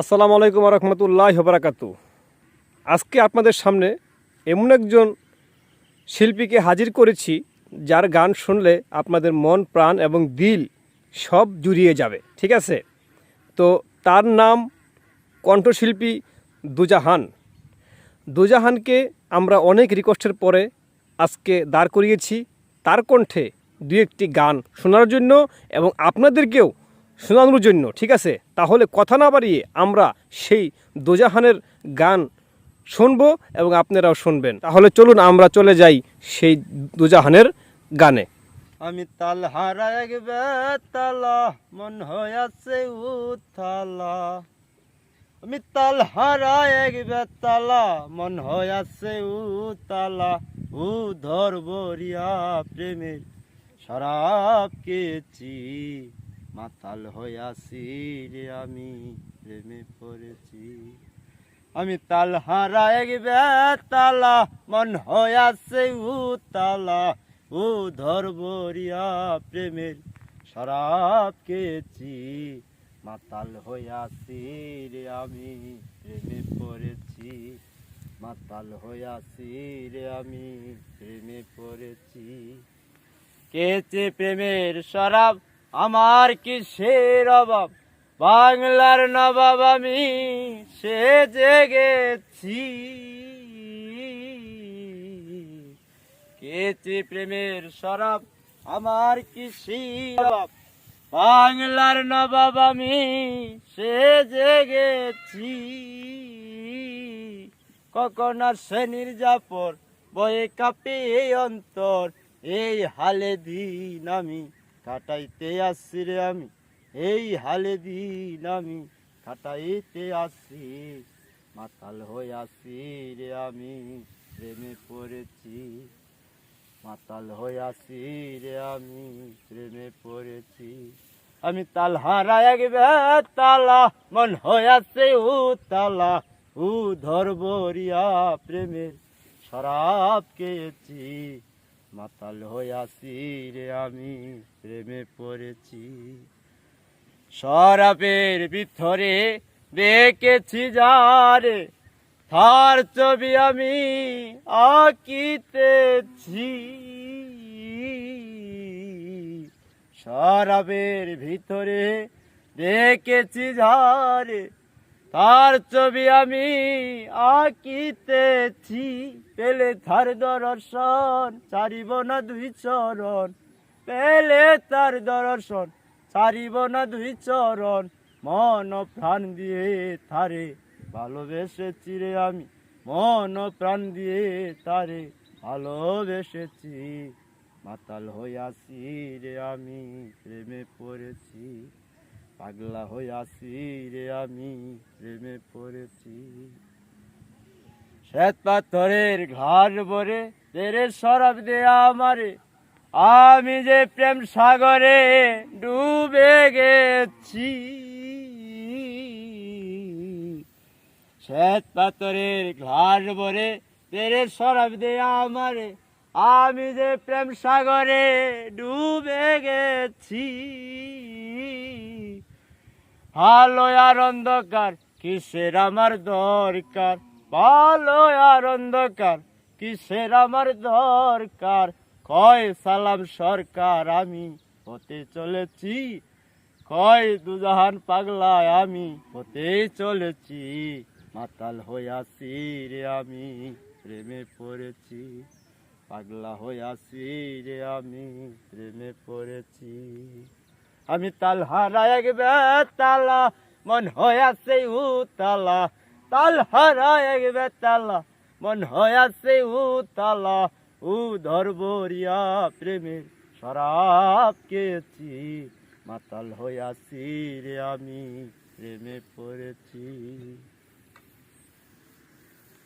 আসসালামু আলাইকুম রহমতুল্লাহ বারাকাতু। আজকে আপনাদের সামনে এমন একজন শিল্পীকে হাজির করেছি, যার গান শুনলে আপনাদের মন, প্রাণ এবং দিল সব জুড়িয়ে যাবে, ঠিক আছে? তো তার নাম কণ্ঠশিল্পী দুজাহান। দুজাহানকে আমরা অনেক রিকোয়েস্টের পরে আজকে দাঁড় করিয়েছি। তার কণ্ঠে দু একটি গান শোনার জন্য এবং আপনাদেরকেও শোনানোর জন্য, ঠিক আছে? তাহলে কথা না বাড়িয়ে আমরা সেই দোজাহানের গান শুনব এবং আপনারাও শুনবেন। তাহলে চলুন, আমরা চলে যাই সেই দুজাহানের গানে। আমি তাল হারা বেতালা মন হয়াছে উথালা আমি তাল হারা এক বেতালা মন হয়াছে উতালা। উ ধরবরিয়া প্রেমের শরাব কেছি। মাতাল হয়াছি রে আমি, প্রেমে পড়েছি। আমি তাল হারা এক বেতালা, মন হয়াছে উতালা। ও ধরবরিয়া প্রেমের শরাব কেছি মাতাল হইয়াছি রে আমি, প্রেমে পড়েছি। মাতাল হইয়াছি রে আমি, প্রেমে পড়েছি। কেছে প্রেমের শরাব আমার কিসের অভাব? বাংলার নবাব আমি, সে জেগেছি। কেচে প্রেমের শরাব আমার কি শিরব বাংলার নবাব আমি, সে জেগেছি। কখন শ্রেণির জাপর বয়ে কাপে অন্তর, এই হালে দিন আমি। কাটাইতে আসছি রে আমি, এই হালে দিন আমি কাটাইতে আসছি, মাতাল হয়ে আসি রে আমি, প্রেমে পড়েছি, মাতাল হয়ে আসি রে আমি, প্রেমে পড়েছি। আমি তাল হারা এক তালা, মন হয়ে আছে উ তালা উ ধরবরিয়া প্রেমের শরাব খেয়েছি। মাতাল হয়ে আসি রে আমি, প্রেমে পড়েছি। শরাবের ভিতরে দেখেছি যারে, তার ছবি আমি আঁকিতেছি। শরাবের ভিতরে দেখেছি যারে তার ছবি আমি আঁকিতেছি, পেলে তার দর্শন চারিব না দুই চরণ। পেলে তার দর্শন, ছাড়িব না দুই চরণ। মন প্রাণ দিয়ে তারে ভালোবেসেছি রে আমি। মন প্রাণ দিয়ে তারে ভালোবেসেছি। মাতাল হইয়াছি রে আমি, প্রেমে পড়েছি। পাগলা হইয়াছি রে আমি, প্রেমে পড়েছি। শ্বেত পাথরের ঘর ভরে তেরে সরব দে আমারে। আমি যে প্রেম সাগরে ডুবে গেছি। শ্বেত পাথরের ঘর ভরে তেরে সরব দে আমারে। আমি যে প্রেম সাগরে ডুবে গেছি। ভালো আর অন্ধকার কিসের আমার দরকার? ভালো আর অন্ধকার কিসের আমার দরকার? কয় সালাম সরকার আমি, হতে চলেছি। কয় দুজাহান পাগলায় আমি, হতে চলেছি। মাতাল হইয়াছি রে আমি, প্রেমে পড়েছি। পাগলা হইয়াছি রে আমি, প্রেমে পড়েছি। আমি তাল হারা একবে তালা মন হয়াছে উতালা। তাল হারা একবে তালা মন হয়াছে উতালা। উ ধরবরিয়া প্রেমের শরাব কেছি, মাতাল হইয়াছি রে আমি, প্রেমে পড়েছি।